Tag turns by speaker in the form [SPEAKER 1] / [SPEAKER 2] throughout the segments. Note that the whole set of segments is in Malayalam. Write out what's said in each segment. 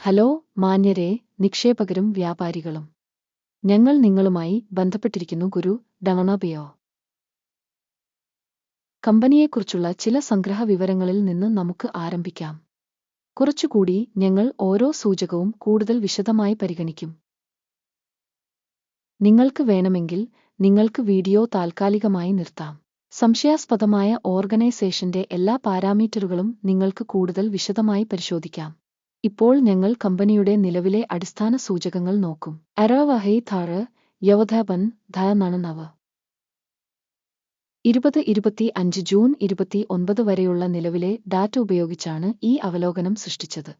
[SPEAKER 1] ഹലോ മാന്യരെ നിക്ഷേപകരും വ്യാപാരികളും. ഞങ്ങൾ നിങ്ങളുമായി ബന്ധപ്പെട്ടിരിക്കുന്നു ഗുരു ഡമണബിയോ കമ്പനിയെക്കുറിച്ചുള്ള ചില സംഗ്രഹ വിവരങ്ങളിൽ നിന്ന് നമുക്ക് ആരംഭിക്കാം. കുറച്ചുകൂടി ഞങ്ങൾ ഓരോ സൂചകവും കൂടുതൽ വിശദമായി പരിഗണിക്കും. നിങ്ങൾക്ക് വേണമെങ്കിൽ നിങ്ങൾക്ക് വീഡിയോ താൽക്കാലികമായി നിർത്താം. സംശയാസ്പദമായ ഓർഗനൈസേഷന്റെ എല്ലാ പാരാമീറ്ററുകളും നിങ്ങൾക്ക് കൂടുതൽ വിശദമായി പരിശോധിക്കാം. ഇപ്പോൾ ഞങ്ങൾ കമ്പനിയുടെ നിലവിലെ അടിസ്ഥാന സൂചകങ്ങൾ നോക്കും. അറവഹൈ താറ് യവധബൻ നവ. ഇരുപത് ഇരുപത്തി അഞ്ച് ജൂൺ ഇരുപത്തി ഒൻപത് വരെയുള്ള നിലവിലെ ഡാറ്റ ഉപയോഗിച്ചാണ് ഈ അവലോകനം സൃഷ്ടിച്ചത്.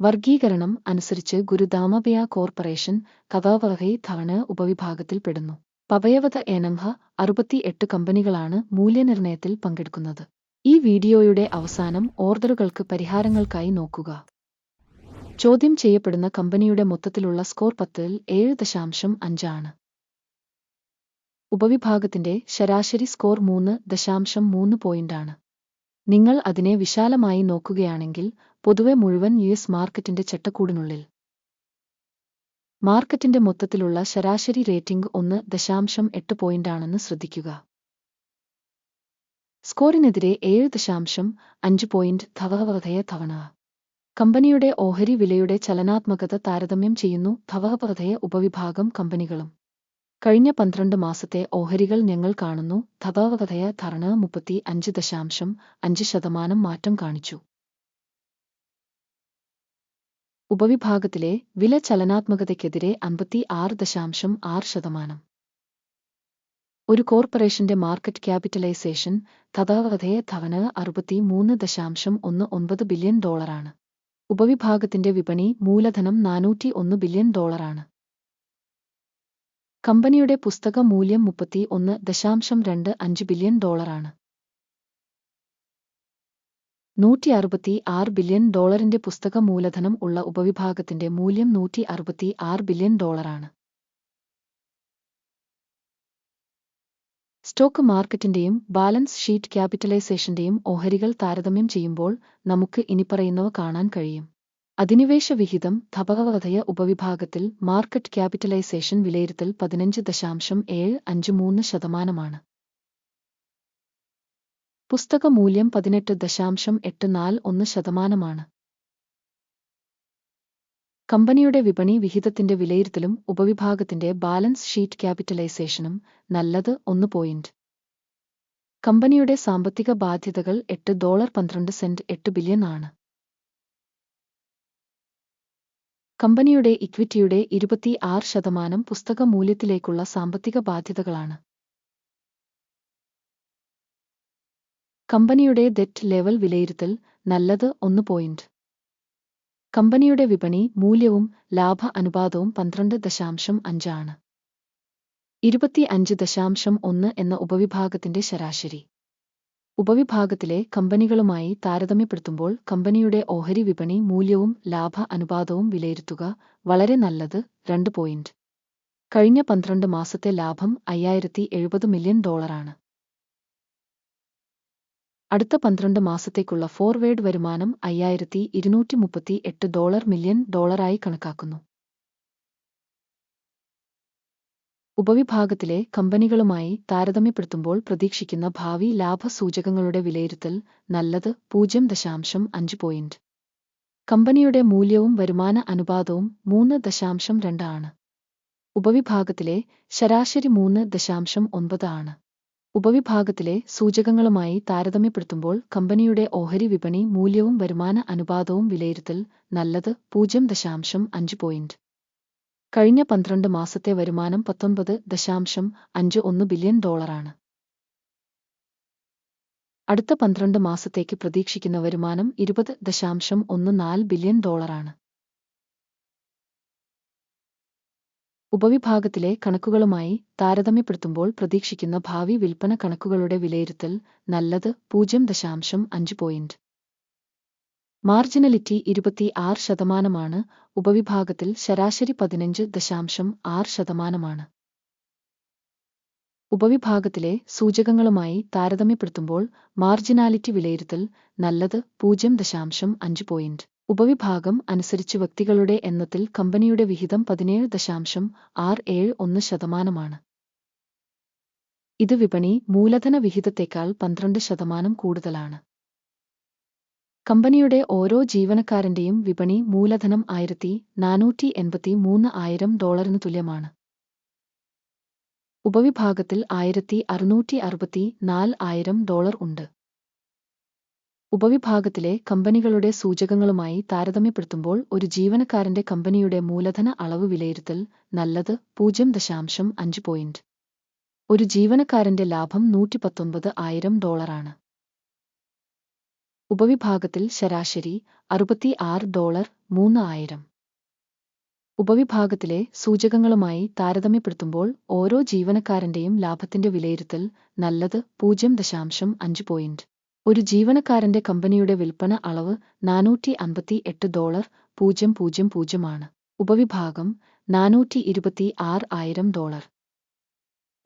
[SPEAKER 1] വർഗീകരണം അനുസരിച്ച് ഗുരുദാമബിയ കോർപ്പറേഷൻ കഥാവഹൈ ധാണ് ഉപവിഭാഗത്തിൽപ്പെടുന്നു പവയവത എനംഹ അറുപത്തി എട്ട് കമ്പനികളാണ് മൂല്യനിർണയത്തിൽ പങ്കെടുക്കുന്നത്. ഈ വീഡിയോയുടെ അവസാനം ഓർഡറുകൾക്ക് പരിഹാരങ്ങൾക്കായി നോക്കുക. ചോദ്യം ചെയ്യപ്പെടുന്ന കമ്പനിയുടെ മൊത്തത്തിലുള്ള സ്കോർ പത്തിൽ ഏഴ് ദശാംശം അഞ്ചാണ്. ഉപവിഭാഗത്തിന്റെ ശരാശരി സ്കോർ മൂന്ന് ദശാംശം മൂന്ന് പോയിന്റാണ്. നിങ്ങൾ അതിനെ വിശാലമായി നോക്കുകയാണെങ്കിൽ പൊതുവെ മുഴുവൻ യു എസ് മാർക്കറ്റിന്റെ ചട്ടക്കൂടിനുള്ളിൽ. മാർക്കറ്റിന്റെ മൊത്തത്തിലുള്ള ശരാശരി റേറ്റിംഗ് ഒന്ന് ദശാംശം എട്ട് പോയിന്റാണെന്ന് ശ്രദ്ധിക്കുക. സ്കോറിനെതിരെ ഏഴ് ദശാംശം അഞ്ച് പോയിന്റ് ധവഹപഥയ തവണ. കമ്പനിയുടെ ഓഹരി വിലയുടെ ചലനാത്മകത താരതമ്യം ചെയ്യുന്നു ധവഹപഥയ ഉപവിഭാഗം കമ്പനികളും. കഴിഞ്ഞ പന്ത്രണ്ട് മാസത്തെ ഓഹരികൾ ഞങ്ങൾ കാണുന്നു ധവഹപഥയ ധർണ മുപ്പത്തി അഞ്ച് ദശാംശം അഞ്ച് ശതമാനം മാറ്റം കാണിച്ചു. ഉപവിഭാഗത്തിലെ വില ചലനാത്മകതയ്ക്കെതിരെ അമ്പത്തി ആറ് ദശാംശം ആറ് ശതമാനം. ഒരു കോർപ്പറേഷന്റെ മാർക്കറ്റ് ക്യാപിറ്റലൈസേഷൻ തഥാവധയ തവണ അറുപത്തി മൂന്ന് ദശാംശം ഒന്ന് ഒൻപത് ബില്യൺ ഡോളറാണ്. ഉപവിഭാഗത്തിന്റെ വിപണി മൂലധനം നാനൂറ്റി ഒന്ന് ബില്യൺ ഡോളറാണ്. കമ്പനിയുടെ പുസ്തക മൂല്യം മുപ്പത്തി ഒന്ന് ദശാംശം രണ്ട് അഞ്ച് ബില്യൺ ഡോളറാണ്. നൂറ്റി അറുപത്തി ആറ് ബില്യൺ ഡോളറിന്റെ പുസ്തക മൂലധനം ഉള്ള ഉപവിഭാഗത്തിന്റെ മൂല്യം നൂറ്റി അറുപത്തി ആറ് ബില്യൺ ഡോളറാണ്. സ്റ്റോക്ക് മാർക്കറ്റിന്റെയും ബാലൻസ് ഷീറ്റ് ക്യാപിറ്റലൈസേഷന്റെയും ഓഹരികൾ താരതമ്യം ചെയ്യുമ്പോൾ നമുക്ക് ഇനിപ്പറയുന്നവ കാണാൻ കഴിയും. അധിനിവേശ വിഹിതം ധപകവധയ ഉപവിഭാഗത്തിൽ മാർക്കറ്റ് ക്യാപിറ്റലൈസേഷൻ വിലയിരുത്തൽ പതിനഞ്ച് ദശാംശം ഏഴ് അഞ്ച് മൂന്ന് ശതമാനമാണ്. പുസ്തക മൂല്യം പതിനെട്ട് ദശാംശം എട്ട് നാല് ഒന്ന് ശതമാനമാണ്. കമ്പനിയുടെ വിപണി വിഹിതത്തിന്റെ വിലയിരുത്തലും ഉപവിഭാഗത്തിന്റെ ബാലൻസ് ഷീറ്റ് ക്യാപിറ്റലൈസേഷനും നല്ലത് ഒന്ന് പോയിന്റ് കമ്പനിയുടെ സാമ്പത്തിക ബാധ്യതകൾ എട്ട് ഡോളർ പന്ത്രണ്ട് സെന്റ് എട്ട് ബില്യൺ ആണ്. കമ്പനിയുടെ ഇക്വിറ്റിയുടെ ഇരുപത്തി ആറ് ശതമാനം പുസ്തക മൂല്യത്തിലേക്കുള്ള സാമ്പത്തിക ബാധ്യതകളാണ്. കമ്പനിയുടെ ഡെറ്റ് ലെവൽ വിലയിരുത്തൽ നല്ലത് ഒന്ന് പോയിന്റ് കമ്പനിയുടെ വിപണി മൂല്യവും ലാഭ അനുപാതവും പന്ത്രണ്ട് ദശാംശം അഞ്ചാണ്. ഇരുപത്തി അഞ്ച് ദശാംശം ഒന്ന് എന്ന ഉപവിഭാഗത്തിന്റെ ശരാശരി. ഉപവിഭാഗത്തിലെ കമ്പനികളുമായി താരതമ്യപ്പെടുത്തുമ്പോൾ കമ്പനിയുടെ ഓഹരി വിപണി മൂല്യവും ലാഭ അനുപാതവും വിലയിരുത്തുക വളരെ നല്ലത് രണ്ട് പോയിന്റ് കഴിഞ്ഞ പന്ത്രണ്ട് മാസത്തെ ലാഭം അയ്യായിരത്തി എഴുപത് മില്യൺ ഡോളറാണ്. അടുത്ത പന്ത്രണ്ട് മാസത്തേക്കുള്ള ഫോർവേഡ് വരുമാനം അയ്യായിരത്തി ഇരുന്നൂറ്റി മുപ്പത്തി എട്ട് ഡോളർ മില്യൺ ഡോളറായി കണക്കാക്കുന്നു. ഉപവിഭാഗത്തിലെ കമ്പനികളുമായി താരതമ്യപ്പെടുത്തുമ്പോൾ പ്രതീക്ഷിക്കുന്ന ഭാവി ലാഭസൂചകങ്ങളുടെ വിലയിരുത്തൽ നല്ലത് പൂജ്യം ദശാംശം അഞ്ച് പോയിന്റ്. കമ്പനിയുടെ മൂല്യവും വരുമാന അനുപാതവും മൂന്ന് ദശാംശം രണ്ടാണ് ഉപവിഭാഗത്തിലെ ശരാശരി മൂന്ന് ദശാംശം ഒൻപത് ആണ്. ഉപവിഭാഗത്തിലെ സൂചകങ്ങളുമായി താരതമ്യപ്പെടുത്തുമ്പോൾ കമ്പനിയുടെ ഓഹരി വിപണി മൂല്യവും വരുമാന അനുപാതവും വിലയിരുത്തൽ നല്ലത് പൂജ്യം ദശാംശം അഞ്ച് പോയിന്റ് കഴിഞ്ഞ പന്ത്രണ്ട് മാസത്തെ വരുമാനം പത്തൊൻപത് ദശാംശം അഞ്ച് ഒന്ന് ബില്യൺ ഡോളറാണ് അടുത്ത പന്ത്രണ്ട് മാസത്തേക്ക് പ്രതീക്ഷിക്കുന്ന വരുമാനം ഇരുപത് ദശാംശം ഒന്ന് നാല് ബില്യൺ ഡോളറാണ് ഉപവിഭാഗത്തിലെ കണക്കുകളുമായി താരതമ്യപ്പെടുത്തുമ്പോൾ പ്രതീക്ഷിക്കുന്ന ഭാവി വിൽപ്പന കണക്കുകളുടെ വിലയിരുത്തൽ നല്ലത് പൂജ്യം ദശാംശം അഞ്ച് പോയിന്റ് മാർജിനലിറ്റി ഇരുപത്തി ആറ് ശതമാനമാണ്. ഉപവിഭാഗത്തിൽ ശരാശരി പതിനഞ്ച് ദശാംശം ആറ് ശതമാനമാണ്. ഉപവിഭാഗത്തിലെ സൂചകങ്ങളുമായി താരതമ്യപ്പെടുത്തുമ്പോൾ മാർജിനാലിറ്റി വിലയിരുത്തൽ നല്ലത് പൂജ്യം ദശാംശം അഞ്ച് പോയിന്റ് ഉപവിഭാഗം അനുസരിച്ച് വ്യക്തികളുടെ എണ്ണത്തിൽ കമ്പനിയുടെ വിഹിതം പതിനേഴ് ദശാംശം ആറ് ഏഴ് ഒന്ന് ശതമാനമാണ്. ഇത് വിപണി മൂലധന വിഹിതത്തേക്കാൾ പന്ത്രണ്ട് ശതമാനം കൂടുതലാണ്. കമ്പനിയുടെ ഓരോ ജീവനക്കാരന്റെയും വിപണി മൂലധനം ആയിരത്തി നാനൂറ്റി എൺപത്തി മൂന്ന് ആയിരം ഡോളറിന് തുല്യമാണ്. ഉപവിഭാഗത്തിൽ ആയിരത്തി അറുന്നൂറ്റി അറുപത്തി നാല് ആയിരം ഡോളർ ഉണ്ട്. ഉപവിഭാഗത്തിലെ കമ്പനികളുടെ സൂചകങ്ങളുമായി താരതമ്യപ്പെടുത്തുമ്പോൾ ഒരു ജീവനക്കാരന്റെ കമ്പനിയുടെ മൂലധന അളവ് വിലയിരുത്തൽ നല്ലത് പൂജ്യം ദശാംശം അഞ്ച് പോയിന്റ് ഒരു ജീവനക്കാരന്റെ ലാഭം നൂറ്റി പത്തൊൻപത് ആയിരം ഡോളറാണ്. ഉപവിഭാഗത്തിൽ ശരാശരി അറുപത്തി ആറ് ഡോളർ മൂന്ന് ആയിരം. ഉപവിഭാഗത്തിലെ സൂചകങ്ങളുമായി താരതമ്യപ്പെടുത്തുമ്പോൾ ഓരോ ജീവനക്കാരന്റെയും ലാഭത്തിന്റെ വിലയിരുത്തൽ നല്ലത് പൂജ്യം ദശാംശം അഞ്ച് പോയിന്റ് ഒരു ജീവനക്കാരന്റെ കമ്പനിയുടെ വിൽപ്പന അളവ് നാനൂറ്റി അമ്പത്തി എട്ട് ഡോളർ പൂജ്യം പൂജ്യം പൂജ്യമാണ് ഉപവിഭാഗം നാനൂറ്റി ഇരുപത്തി ആറ് ആയിരം ഡോളർ.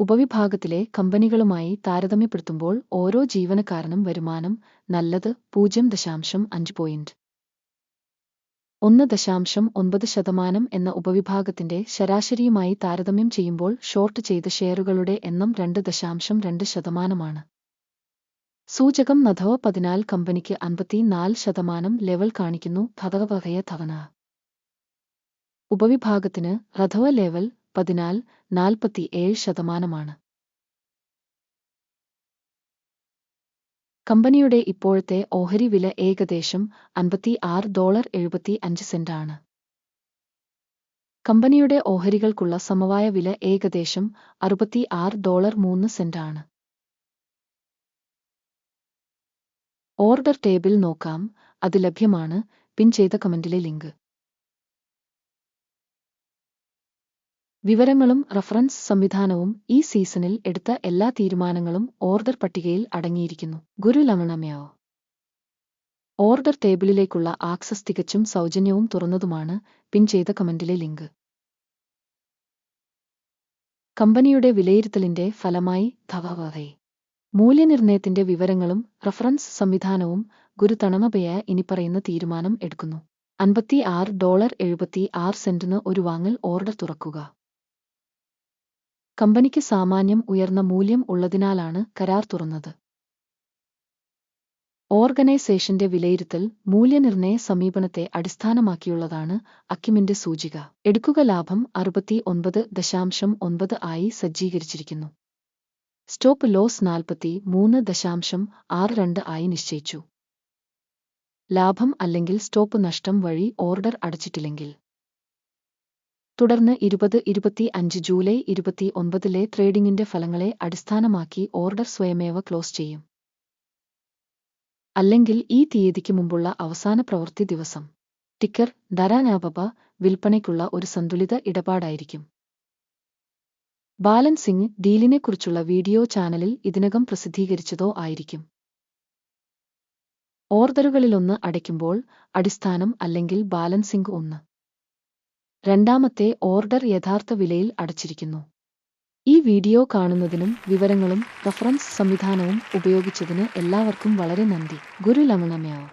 [SPEAKER 1] ഉപവിഭാഗത്തിലെ കമ്പനികളുമായി താരതമ്യപ്പെടുത്തുമ്പോൾ ഓരോ ജീവനക്കാരനും വരുമാനം നല്ലത് പൂജ്യം ദശാംശം അഞ്ച് പോയിന്റ് ഒന്ന് ദശാംശം ഒൻപത് ശതമാനം എന്ന ഉപവിഭാഗത്തിന്റെ ശരാശരിയുമായി താരതമ്യം ചെയ്യുമ്പോൾ ഷോർട്ട് ചെയ്ത ഷെയറുകളുടെ എണ്ണം രണ്ട് ദശാംശം രണ്ട് ശതമാനമാണ്. സൂചകം നഥവ പതിനാല് കമ്പനിക്ക് അൻപത്തിനാല് ശതമാനം ലെവൽ കാണിക്കുന്നു ധതവകയ ധവന ഉപവിഭാഗത്തിന് റഥവ ലെവൽ പതിനാല് നാൽപ്പത്തി ഏഴ് ശതമാനമാണ്. കമ്പനിയുടെ ഇപ്പോഴത്തെ ഓഹരി വില ഏകദേശം അൻപത്തി ആറ് ഡോളർ എഴുപത്തി അഞ്ച് സെന്റാണ്. കമ്പനിയുടെ ഓഹരികൾക്കുള്ള സമവായ വില ഏകദേശം അറുപത്തി ആറ് ഡോളർ മൂന്ന് സെന്റാണ്. ഓർഡർ ടേബിൾ നോക്കാം. അത് ലഭ്യമാണ്. പിൻ ചെയ്ത കമന്റിലെ ലിങ്ക്. വിവരങ്ങളും റഫറൻസ് സംവിധാനവും ഈ സീസണിൽ എടുത്ത എല്ലാ തീരുമാനങ്ങളും ഓർഡർ പട്ടികയിൽ അടങ്ങിയിരിക്കുന്നു. ഗുരു ലവണമയോ ഓർഡർ ടേബിളിലേക്കുള്ള ആക്സസ് തികച്ചും സൗജന്യവും തുറന്നതുമാണ് പിൻ ചെയ്ത കമന്റിലെ ലിങ്ക്. കമ്പനിയുടെ വിലയിരുത്തലിന്റെ ഫലമായി ധവവഹൈ മൂല്യനിർണയത്തിന്റെ വിവരങ്ങളും റഫറൻസ് സംവിധാനവും ഗുരുതണമപയ ഇനിപ്പറയുന്ന തീരുമാനം എടുക്കുന്നു. അൻപത്തി ആറ് ഡോളർ എഴുപത്തി ആറ് സെന്റിന് ഒരു വാങ്ങൽ ഓർഡർ തുറക്കുക. കമ്പനിക്ക് സാമാന്യം ഉയർന്ന മൂല്യം ഉള്ളതിനാലാണ് കരാർ തുറന്നത്. ഓർഗനൈസേഷന്റെ വിലയിരുത്തൽ മൂല്യനിർണയ സമീപനത്തെ അടിസ്ഥാനമാക്കിയുള്ളതാണ് അക്കിമിന്റെ സൂചിക. എടുക്കുക ലാഭം അറുപത്തി ഒൻപത് ദശാംശം ഒൻപത് ആയി സജ്ജീകരിച്ചിരിക്കുന്നു. സ്റ്റോപ്പ് ലോസ് നാൽപ്പത്തി മൂന്ന് ദശാംശം ആറ് രണ്ട് ആയി നിശ്ചയിച്ചു. ലാഭം അല്ലെങ്കിൽ സ്റ്റോപ്പ് നഷ്ടം വഴി ഓർഡർ അടച്ചിട്ടില്ലെങ്കിൽ. തുടർന്ന് ഇരുപത് ഇരുപത്തി അഞ്ച് ജൂലൈ ഇരുപത്തി ഒൻപതിലെ ട്രേഡിംഗിന്റെ ഫലങ്ങളെ അടിസ്ഥാനമാക്കി ഓർഡർ സ്വയമേവ ക്ലോസ് ചെയ്യും. അല്ലെങ്കിൽ ഈ തീയതിക്ക് മുമ്പുള്ള അവസാന പ്രവൃത്തി ദിവസം. ടിക്കർ ധരാനാബബ വിൽപ്പനയ്ക്കുള്ള ഒരു സന്തുലിത ഇടപാടായിരിക്കും. ബാലൻസിംഗ് ഡീലിനെക്കുറിച്ചുള്ള വീഡിയോ ചാനലിൽ ഇതിനകം പ്രസിദ്ധീകരിച്ചതോ ആയിരിക്കും. ഓർഡറുകളിലൊന്ന് അടയ്ക്കുമ്പോൾ അടിസ്ഥാനം അല്ലെങ്കിൽ ബാലൻസിംഗ് ഒന്ന്. രണ്ടാമത്തെ ഓർഡർ യഥാർത്ഥ വിലയിൽ അടച്ചിരിക്കുന്നു. ഈ വീഡിയോ കാണുന്നതിനും വിവരങ്ങളും റഫറൻസ് സംവിധാനവും ഉപയോഗിച്ചതിന് എല്ലാവർക്കും വളരെ നന്ദി. ഗുരു ലമണമ്യാവ്